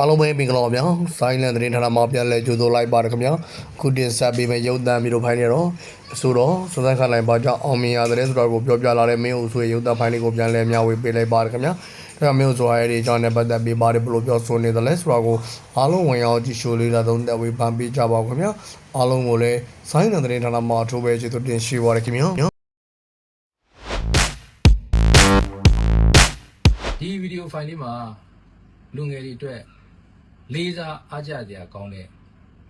အားလုံးပဲမင်္ဂလာပါဗျာဆိုင်းလန်သတင်းဌာနမှာပြန်လည်ကြိုဆိုလိုက်ပါတယ်ခင်ဗျာခုတင်ဆက်ပေးမယ့်ရုပ်သံမျိုးတို့ဖိုင်နေတော့ဆိုတော့စစခလိုက်ပါကြောင့်အောင်မြင်ရတဲ့ဆိုတော့ကိုပြောပြလာတဲ့မင်းဦးဆွေရုပ်သံဖိုင်လေးကိုပြန်လည်မျှဝေပေးလိုက်ပါတယ်ခင်ဗျာဒါမျိုးဆိုရတဲ့အကြောင်းနဲ့ပတ်သက်ပြီးပါတယ်ဘလို့ပြောဆိုနေတယ်လဲဆိုတော့ကိုအားလုံးဝင်ရောက်ကြည့်ရှုလေးတာသုံးသက်ဝေဖန်ပေးကြပါဦးခင်ဗျာအားလုံးကိုလည်းဆိုင်းလန်သတင်းဌာနမှာထိုးပဲကျေးဇူးတင်ရှိပါရခင်ဗျာဒီဗီဒီယိုဖိုင်လေးမှာလူငယ်တွေအတွက် လေးစားအားကြစရာကောင်းတဲ့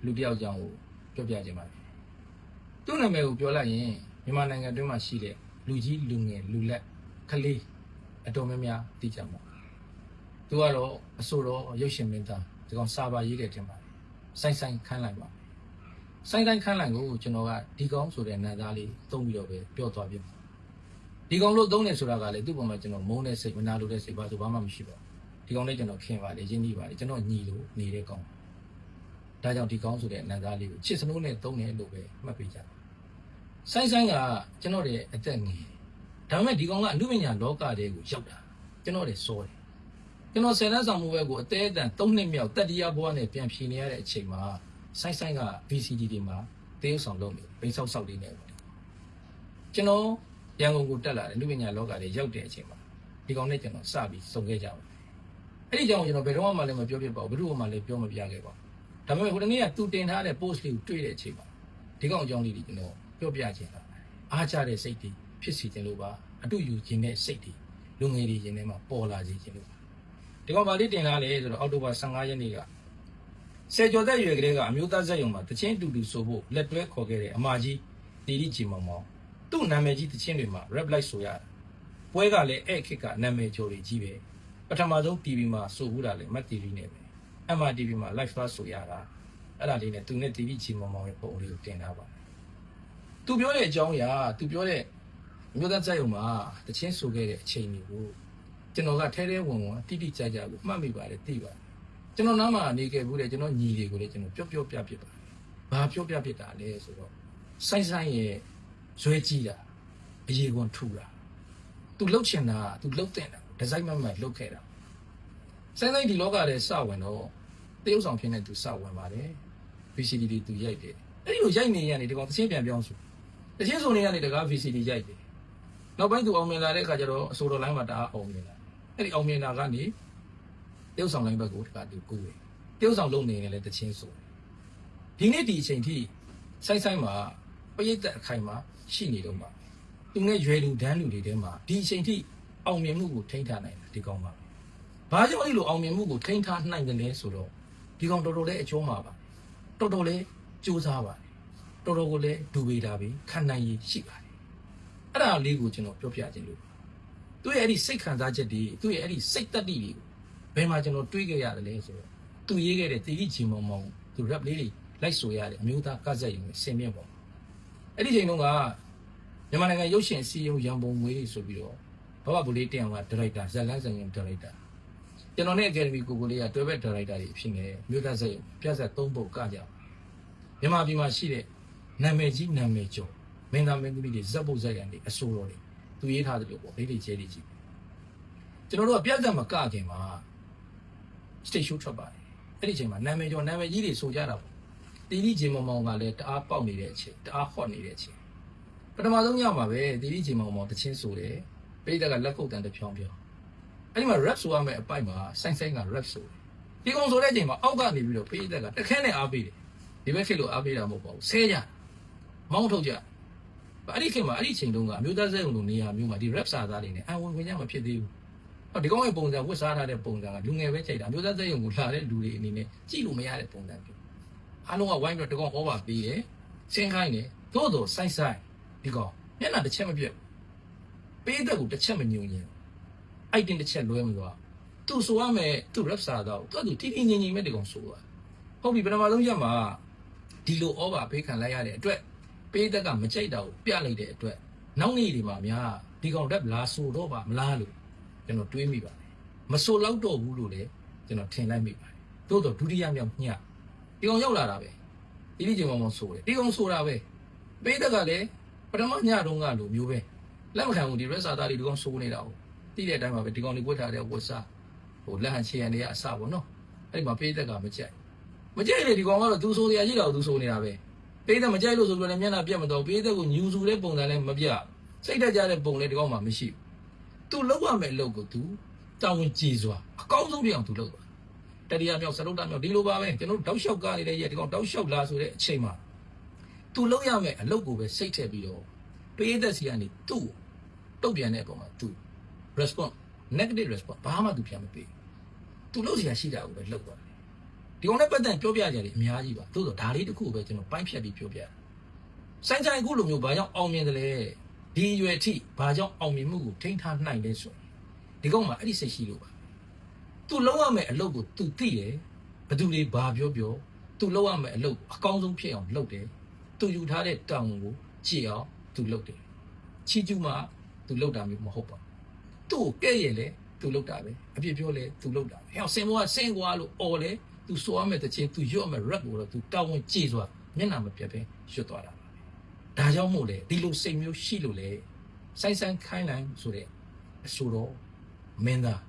လူတစ်ယောက်ကြောင့်ကိုပြောပြခြင်းပါတယ်။သူ့နာမည်ကိုပြောလိုက်ရင်မြန်မာနိုင်ငံအတွင်းမှာရှိတဲ့လူကြီးလူငယ်လူလက်ကလေးအတော်များများသိကြမှာ။သူကတော့အဆိုတော်ရုပ်ရှင်မင်းသားဒီကောင်စာပါရေးတယ်တင်ပါတယ်။ဆိုင်ဆိုင်ခန်းလိုက်ပါ။ဆိုင်ဆိုင်ခန်းလိုက်ကိုကျွန်တော်ကဒီကောင်ဆိုတဲ့နာသားလေးသုံးပြီးတော့ပဲပြောသွားပြပါဒီကောင်လို့သုံးတယ်ဆိုတာကလည်းသူ့ပုံမှာကျွန်တော်မုန်းတဲ့စိတ်မနာလိုတဲ့စိတ်ဘာဆိုဘာမှမရှိပါဘူး ဒီကောင်လေးကျွန်တော်ခင်ပါလေရင်းနှီးပါလေကျွန်တော်ညီလို့နေတဲ့ကောင်ဒါကြောင့်ဒီကောင်ဆိုတဲ့အနန္တလေးကိုချစ်စနိုးနဲ့သုံးတယ်လို့ပဲမှတ်ပေးကြတယ်ဆိုင်ဆိုင်ကကျွန်တော်ရဲ့အသက်ငယ်ဒါပေမဲ့ဒီကောင်ကအမှုပညာလောကတဲကိုရောက်တာကျွန်တော်ရဲ့စောတယ်ကျွန်တော်ဆယ်တန်းဆောင်မှုဘက်ကိုအသေးအတန်၃နှစ်မြောက်တတိယဘဝနဲ့ပြန်ဖြေနေရတဲ့အချိန်မှာဆိုင်ဆိုင်က VCD တွေမှာတေးဥဆောင်လုပ်နေပိန်းဆောက်ဆောက်လေးနေပေါ့ကျွန်တော်ရန်ကုန်ကိုတက်လာတယ်လူပညာလောကတွေရောက်တဲ့အချိန်မှာဒီကောင်နဲ့ကျွန်တော်စပြီးစုံခဲ့ကြပါ အဲ့ဒီကြောင့်ကျွန်တော်ဘယ်တော့မှလည်းမပြောပြပါဘူးဘယ်သူမှလည်းပြောမပြခဲ့ပါဘူးဒါပေမဲ့ဟိုတနေ့ကသူတင်ထားတဲ့ post လေးကိုတွေ့တဲ့အချိန်မှာဒီကောင်အကြောင်းလေးတွေကျွန်တော်ပြောပြခြင်းတာအားကြတဲ့စိတ်တွေဖြစ်စီခြင်းလို့ပါအတူယူခြင်းတဲ့စိတ်တွေလူငယ်တွေရင်ထဲမှာပေါ်လာစေခြင်းလို့ပါဒီကောင်ဗာလေးတင်ထားလေဆိုတော့အောက်တိုဘာ15ရက်နေ့ကဆယ်ကျော်သက်ရွယ်ကလေးကအမျိုးသားဇက်ယုံမှာတချင်းတူတူဆိုဖို့လက်တွဲခေါ်ခဲ့တဲ့အမကြီးတီတီချီမောင်မောင်သူ့နာမည်ကြီးတခြင်းတွေမှာ rap like ဆိုရတာပွဲကလည်းအဲ့ခစ်ကနာမည်ကျော်တွေကြီးပဲ ပထမဆုံး TV မှာဆိုဘူးတာလေမတ် TV နဲ့ပဲ MRTV မှာ live flash ဆိုရတာအဲ့ဒါလေးနဲ့သူနဲ့ TV ချီမောင်မောင်ရဲ့ပုံလေးကိုတင်ထားပါတယ်သူပြောတဲ့အကြောင်းအရာသူပြောတဲ့မြို့သားစက်ရုံမှာတခြင်းဆိုခဲ့တဲ့အချိန်တွေကိုကျွန်တော်ကထဲထဲဝင်ဝင်တိတိကျကျကိုမှတ်မိပါတယ်သိပါတယ်ကျွန်တော်နားမှာနေခဲ့ဘူးတဲ့ကျွန်တော်ညီတွေကိုလည်းကျွန်တော်ပြောပြောပြပြပါတယ်ဘာပြောပြပြတာလဲဆိုတော့ဆိုင်ဆိုင်ရဲ့ဇွဲကြီးတာအရေကွန်ထူတာသူလှုပ်ချင်တာသူလှုပ်တဲ့တာဒီဇိုင်းမမလှုပ်ခဲ့တာ စမ်းတိုင်းဒီလောကထဲစဝင်တော့တရုပ်ဆောင်ဖြစ်နေသူစဝင်ပါတယ် VCD တွေသူရိုက်တယ်အဲ့ဒီလိုရိုက်နေရနေဒီကောင်တစ်ချင်းပြန်ပြောင်းဆိုတစ်ချင်းဆိုနေရနေတကား VCD ရိုက်တယ်နောက်ပိုင်းသူအောင်မြင်လာတဲ့အခါကျတော့အစိုးရလိုင်းမှာတအားအောင်မြင်လာအဲ့ဒီအောင်မြင်လာကနေတရုပ်ဆောင်လိုင်းဘက်ကိုတကားသူကူးတယ်တရုပ်ဆောင်လုပ်နေရင်လည်းတစ်ချင်းဆိုဒီနေ့ဒီအချိန်ထိဆိုင်ဆိုင်မှာပရိသတ်အခိုင်မှာရှိနေတော့မှာသူနဲ့ရွယ်လူဒန်းလူတွေထဲမှာဒီအချိန်ထိအောင်မြင်မှုကိုထိန်းထားနိုင်တယ်ဒီကောင်ပါ ဘာကြောင့်အဲ့လိုအောင်မြင်မှုကိုထိန်းထားနိုင်တယ်လဲဆိုတော့ဒီကောင်တော်တော်လေးအကျိုးမှာပါတော်တော်လေးစူးစမ်းပါတယ်တော်တော်ကိုလည်းဒူပေတာပဲခံနိုင်ရည်ရှိပါတယ်အဲ့ဒါလေးကိုကျွန်တော်ပြောပြခြင်းလို့သူရဲ့အဲ့ဒီစိတ်ခံစားချက်တွေသူရဲ့အဲ့ဒီစိတ်တတ္တိတွေကိုဘယ်မှာကျွန်တော်တွေးခဲ့ရတယ်လဲဆိုတော့သူရေးခဲ့တဲ့တီတီချီမောင်မောင်သူ rap လေးတွေလိုက်ဆိုရတဲ့အမျိုးသားကဇက်ရုံနဲ့ဆင်မြင့်ပေါ့အဲ့ဒီချိန်တုန်းကမြန်မာနိုင်ငံရုပ်ရှင်စီယုံရန်ပုံငွေဆိုပြီးတော့ဘဘဘူလေးတင်အောင်ကဒါရိုက်တာဇက်လန်းဆိုင်ရုံဒါရိုက်တာ ကျွန်တော်နဲ့အကယ်ဒမီကိုကိုလေးကတွဲဘက်ဒါရိုက်တာတွေဖြစ်နေတယ်မြို့သားဇက်ရုံပြဿနာ၃ပုတ်ကကြမြန်မာပြည်မှာရှိတဲ့နာမည်ကြီးနာမည်ကျော်မင်းသားမင်းသမီးတွေဇက်ပုတ်ဇက်ရံတွေအဆိုတော်တွေသူရေးထားတယ်လို့ပေါ့လေးတွေကျဲတွေကြီးကျွန်တော်တို့ကပြဿနာမကခင်မှာ stage show ထွက်ပါတယ်အဲ့ဒီချိန်မှာနာမည်ကျော်နာမည်ကြီးတွေဆိုကြတာပေါ့တီတီဂျင်မောင်မောင်ကလည်းတအားပေါက်နေတဲ့အချိန်တအားဟော့နေတဲ့အချိန်ပထမဆုံးညမှာပဲတီတီဂျင်မောင်မောင်တချင်းဆိုတယ်ပိဋကကလက်ကုပ်တန်တစ်ဖြောင်းဖြောင်း အဲ့ဒီမှာ rap ဆိုရမယ်အပိုက်မှာဆိုင်းဆိုင်းက rap ဆိုတယ်ဒီကောင်ဆိုတဲ့အချိန်မှာအောက်ကနေပြီးတော့ပိဋကကတခန်းနဲ့အားပေးတယ်ဒီဘက်ခေတ်လိုအားပေးတာမဟုတ်ပါဘူးဆဲကြမောင်းထုတ်ကြအဲ့ဒီခေတ်မှာအဲ့ဒီချိန်တုန်းကအမျိုးသားစဲုံလိုနေရာမျိုးမှာဒီ rap စာသားတွေနဲ့အဝင်ဝင်ကြမဖြစ်သေးဘူးဟောဒီကောင်ရဲ့ပုံစံဝတ်စားထားတဲ့ပုံစံကလူငယ်ပဲချိန်တာအမျိုးသားစဲုံကိုလာတဲ့လူတွေအနေနဲ့ကြည့်လို့မရတဲ့ပုံစံမျိုးအားလုံးကဝိုင်းပြီးတော့တကောင်ဟောပါပေးတယ်ဆင်းခိုင်းတယ်သို့တော့ဆိုင်ဆိုင်ဒီကောင်မျက်နှာတစ်ချက်မပြတ်ပေးတဲ့ကိုတစ်ချက်မညုံညင် အိုက်တင်တစ်ချက်လွဲမသွားသူဆိုရမယ်သူ rap စာတော့သူသူတီတီငင်ငင်မဲ့ဒီကောင်ဆိုသွားဟုတ်ပြီပထမဆုံးရက်မှာဒီလိုဩဘာဖေးခံလိုက်ရတဲ့အတွက်ပေးတဲ့ကမကြိုက်တာကိုပြလိုက်တဲ့အတွက်နောက်နေ့ဒီမှာများဒီကောင် rap လာဆိုတော့ပါမလားလို့ကျွန်တော်တွေးမိပါတယ်မဆိုတော့တော့ဘူးလို့လည်းကျွန်တော်ထင်လိုက်မိပါတယ်သို့တော့ဒုတိယမြောက်ညဒီကောင်ရောက်လာတာပဲဒီလိချိန်မောင်မောင်ဆိုတယ်ဒီကောင်ဆိုတာပဲပေးတက်ကလည်းပထမညတုန်းကလိုမျိုးပဲလက်မခံဘူးဒီရက်စာသားတွေဒီကောင်ဆိုနေတာဟုတ် တိတဲ့အတိုင်းပါပဲဒီကောင်တွေဝတ်ထားတဲ့ဝတ်စားဟိုလက်ဟန်ချေရန်တွေကအစပေါ့နော်အဲ့ဒီမှာပေးသက်ကမကြိုက်မကြိုက်လေဒီကောင်ကတော့သူဆိုတရားရှိတာကိုသူဆိုနေတာပဲပေးသက်မကြိုက်လို့ဆိုပြီးတော့လည်းမျက်နှာပြတ်မတော့ပေးသက်ကိုညူစုတဲ့ပုံစံလည်းမပြစိတ်တက်ကြတဲ့ပုံလည်းဒီကောင်မှမရှိဘူးသူလောက်ရမယ့်အလုပ်ကိုသူတောင်းဝင်ကြည်စွာအကောင်းဆုံးပြအောင်သူလုပ်တာတတိယမြောက်စရုပ်တမြောက်ဒီလိုပါပဲကျွန်တော်တောက်လျှောက်ကားနေတဲ့ရဲ့ဒီကောင်တောက်လျှောက်လာဆိုတဲ့အချိန်မှာသူလောက်ရမယ့်အလုပ်ကိုပဲစိတ်ထည့်ပြီးတော့ပေးသက်စီကနေသူ့တုတ်ပြန်တဲ့အပေါ်မှာသူ response negative response ဘာမှသူပြန်မပေးသူလုပ်စရာရှိတာကိုပဲလုပ်သွားတယ်ဒီကောင်နဲ့ပတ်သက်ပြောပြကြတယ်အများကြီးပါသို့တော့ဒါလေးတစ်ခုကိုပဲကျွန်တော်ပိုင်းဖြတ်ပြီးပြောပြတယ်စိုင်းဆိုင်အခုလိုမျိုးဘာကြောင့်အောင်မြင်တယ်လဲဒီအရွယ်အထိဘာကြောင့်အောင်မြင်မှုကိုထိန်းထားနိုင်လဲဆိုရင်ဒီကောင်မှာအဲ့ဒီစိတ်ရှိလို့ပါသူလုံးရမယ့်အလုပ်ကိုသူသိတယ်ဘယ်သူတွေဘာပြောပြောသူလုံးရမယ့်အလုပ်အကောင်းဆုံးဖြစ်အောင်လုပ်တယ်သူယူထားတဲ့တောင်းကိုကြည့်အောင်သူလုပ်တယ်ချီကျူးမှသူလုပ်တာမျိုးမဟုတ်ပါဘူး သူ့ကိုကဲ့ရဲ့လေသူလောက်တာပဲအပြစ်ပြောလေသူလောက်တာပဲဟဲ့ဆင်ဘွားဆင်ကွာလို့អော်လေသူဆိုရမယ့်တခြင်းသူရွတ်မယ်ရက်ကိုတော့သူတောင်းဝင်ကြည်စွာမျက်နှာမပြတ်ပဲရွတ်သွားတာပါပဲဒါကြောင့်မို့လေဒီလိုစိတ်မျိုးရှိလို့လေဆိုင်ဆိုင်ခိုင်းနိုင်ဆိုတဲ့အဆိုတော့မင်းသား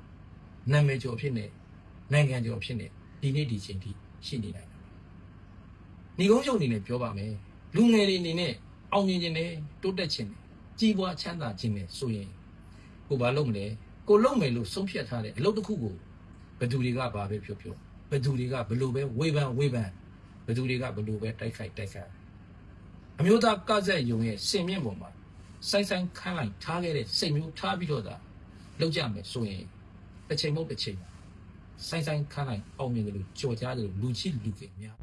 နာမည်ကျော်ဖြစ်နေနိုင်ငံကျော်ဖြစ်နေဒီနေ့ဒီချိန်ထိရှိနေနိုင်တယ်ညီကုန်းချုပ်အနေနဲ့ပြောပါမယ်လူငယ်တွေအနေနဲ့အောင်မြင်ခြင်းနဲ့တိုးတက်ခြင်းနဲ့ကြီးပွားချမ်းသာခြင်းနဲ့ဆိုရင် ကိုဘာလုပ်မလဲကိုလုပ်မယ်လို့ဆုံးဖြတ်ထားတဲ့အလုပ်တစ်ခုကိုဘယ်သူတွေကဘာပဲပြောပြောဘယ်သူတွေကဘယ်လိုပဲဝေဖန်ဝေဖန်ဘယ်သူတွေကဘယ်လိုပဲတိုက်ခိုက်တိုက်ခိုက်အမျိုးသားကဇက်ယုံရဲ့စင်မြင့်ပေါ်မှာဆိုင်ဆိုင်ခန်းလိုက်ထားခဲ့တဲ့စိတ်မျိုးထားပြီးတော့သာလုပ်ကြမယ်ဆိုရင်တစ်ချိန်မဟုတ်တစ်ချိန်မှာဆိုင်ဆိုင်ခန်းလိုက်အောင်မြင်တယ်လို့ကြော်ကြားတယ်လို့လူချစ်လူကများ